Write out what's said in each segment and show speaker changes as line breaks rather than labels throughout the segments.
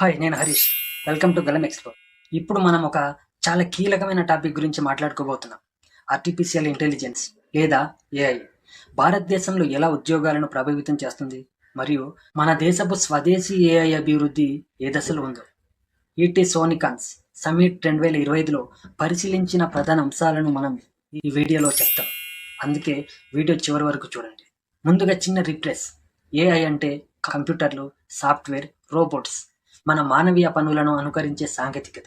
Hi నేను Harish. Welcome to గలం expo ఇప్పుడు మనం ఒక చాలా కీలకమైన టాపిక్ గురించి మాట్లాడుకోబోతున్నాం. ఆర్టిఫిషియల్ ఇంటెలిజెన్స్ లేదా ఏఐ. భారతదేశంలో ఎలా ఉద్యోగాలను ప్రభావితం చేస్తుంది? మరియు మన దేశపు స్వదేశీ ఏఐ అభివృద్ధి ఏ దశలో ఉందో. ఈటీ సోనికాన్స్ సమిట్ రెండు వేల ఇరవై ఐదులో పరిశీలించిన ప్రధాన అంశాలను మనం ఈ వీడియోలో చెప్తాం. అందుకే వీడియో చివరి వరకు చూడండి. ముందుగా చిన్న రిప్లేస్ ఏఐ అంటే కంప్యూటర్లు సాఫ్ట్వేర్ రోబోట్స్. మన మానవీయ పనులను అనుకరించే సాంకేతికత.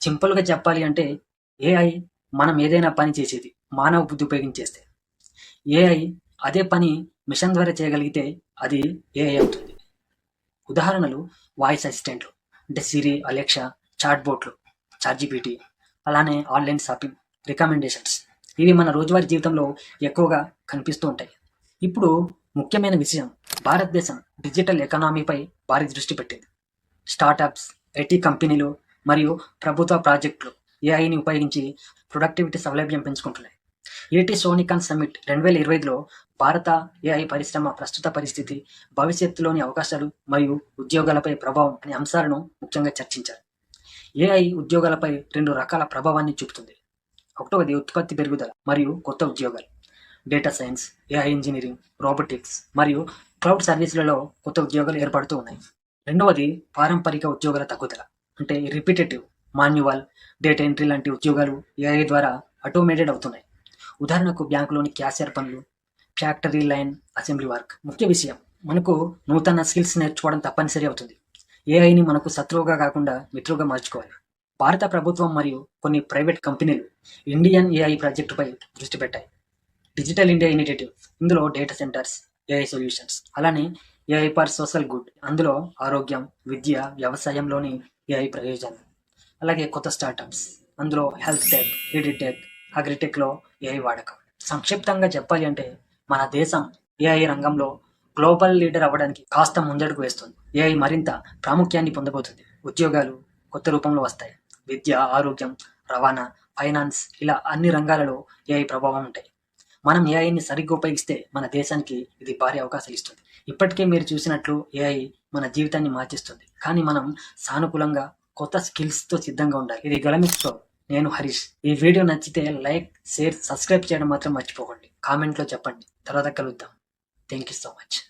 సింపుల్గా చెప్పాలి అంటే ఏఐ మనం ఏదైనా పని చేసేది మానవ బుద్ధి ఉపయోగించేస్తే. ఏఐ అదే పని మిషన్ ద్వారా చేయగలిగితే అది ఏఐ అవుతుంది. ఉదాహరణలు వాయిస్ అసిస్టెంట్లు అంటే సిరి అలెక్సా చాట్బోట్లు చార్జీపీటీ అలానే ఆన్లైన్ షాపింగ్ రికమెండేషన్స్. ఇవి మన రోజువారీ జీవితంలో ఎక్కువగా కనిపిస్తూ ఉంటాయి. ఇప్పుడు ముఖ్యమైన విషయం భారతదేశం డిజిటల్ ఎకానమీపై భారీ దృష్టి పెట్టింది. స్టార్టప్స్ ఐటీ కంపెనీలు మరియు ప్రభుత్వ ప్రాజెక్టులు ఏఐని ఉపయోగించి ప్రొడక్టివిటీ సౌలభ్యం పెంచుకుంటున్నాయి. ఏటీ సోనికాన్ సమ్మిట్ రెండు వేల ఇరవైలో భారత ఏఐ పరిశ్రమ ప్రస్తుత పరిస్థితి భవిష్యత్తులోని అవకాశాలు మరియు ఉద్యోగాలపై ప్రభావం అనే అంశాలను ముఖ్యంగా చర్చించారు. ఏఐ ఉద్యోగాలపై రెండు రకాల ప్రభావాన్ని చూపుతుంది. ఒకటవది ఉత్పత్తి పెరుగుదల మరియు కొత్త ఉద్యోగాలు. Data science AI engineering robotics మరియు క్లౌడ్ సర్వీసులలో కొత్త ఉద్యోగాలు ఏర్పడుతూ ఉన్నాయి. రెండవది పారంపరిక ఉద్యోగాల తగ్గుదల అంటే రిపిటేటివ్ మాన్యువల్ డేటా ఎంట్రీ లాంటి ఉద్యోగాలు ఏఐ ద్వారా ఆటోమేటెడ్ అవుతున్నాయి. ఉదాహరణకు బ్యాంకులోని క్యాషియర్ పనులు ఫ్యాక్టరీ లైన్ అసెంబ్లీ వర్క్ ముఖ్య విషయం మనకు నూతన స్కిల్స్ నేర్చుకోవడం తప్పనిసరి అవుతుంది. ఏఐని మనకు శత్రువుగా కాకుండా మిత్రుగా మార్చుకోవాలి. భారత ప్రభుత్వం మరియు కొన్ని ప్రైవేట్ కంపెనీలు ఇండియన్ ఏఐ ప్రాజెక్టుపై దృష్టి పెట్టాయి. డిజిటల్ ఇండియా ఇనిషియేటివ్ ఇందులో డేటా సెంటర్స్ ఏఐ సొల్యూషన్స్ అలానే ఏఐ ఫర్ సోషల్ గుడ్ అందులో ఆరోగ్యం విద్య వ్యవసాయంలోని ఏఐ ప్రయోజనాలు అలాగే కొత్త స్టార్టప్స్ అందులో హెల్త్ టెక్ ఎడిటెక్ అగ్రిటెక్లో ఏఐ వాడకం. సంక్షిప్తంగా చెప్పాలి అంటే మన దేశం ఏఐ రంగంలో గ్లోబల్ లీడర్ అవ్వడానికి కాస్త ముందడుగు వేస్తుంది. ఏఐ మరింత ప్రాముఖ్యాన్ని పొందబోతుంది. ఉద్యోగాలు కొత్త రూపంలో వస్తాయి. విద్య ఆరోగ్యం రవాణా ఫైనాన్స్ ఇలా అన్ని రంగాలలో ఏఐ ప్రభావం ఉంటాయి. మనం ఏఐని సరిగ్గా ఉపయోగిస్తే మన దేశానికి ఇది భారీ అవకాశాలు ఇస్తుంది. ఇప్పటికే మీరు చూసినట్లు ఏఐ మన జీవితాన్ని మార్చిస్తుంది. కానీ మనం సానుకూలంగా కొత్త స్కిల్స్తో సిద్ధంగా ఉండాలి. ఇది గలమిస్తో నేను హరీష్. ఈ వీడియో నచ్చితే లైక్ షేర్ సబ్స్క్రైబ్ చేయడం మాత్రం మర్చిపోకండి. కామెంట్లో చెప్పండి. తర్వాత కలుద్దాం. Thank you so much